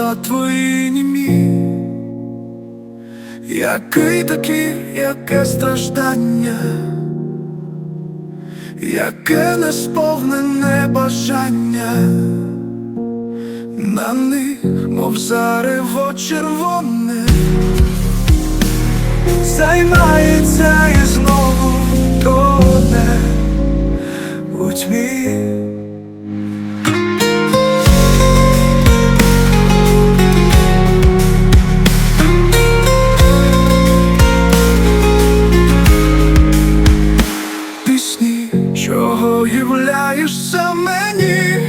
уста твої німі? Який такий, яке страждання, яке несповнене бажання, на них, мов зарево червоне, займається і знову тоне у тьмі. Являєшся мені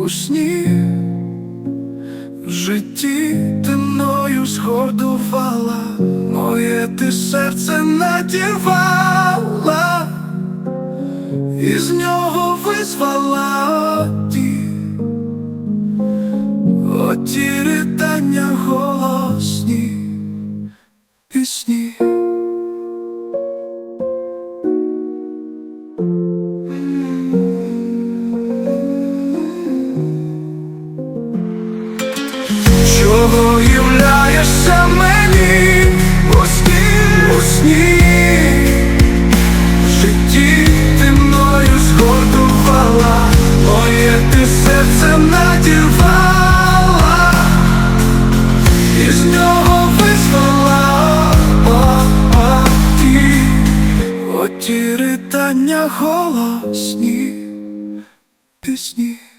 у сні, в житті ти мною згодувала, моє ти серце надівала, і з нього визвала оті, оті ридання голосні пісні. Чого являєшся мені? У сні, у сні, в житті ти мною згодувала, моє ти серце надівала, і з нього визвала. Ті, оті ритання голосні пісні.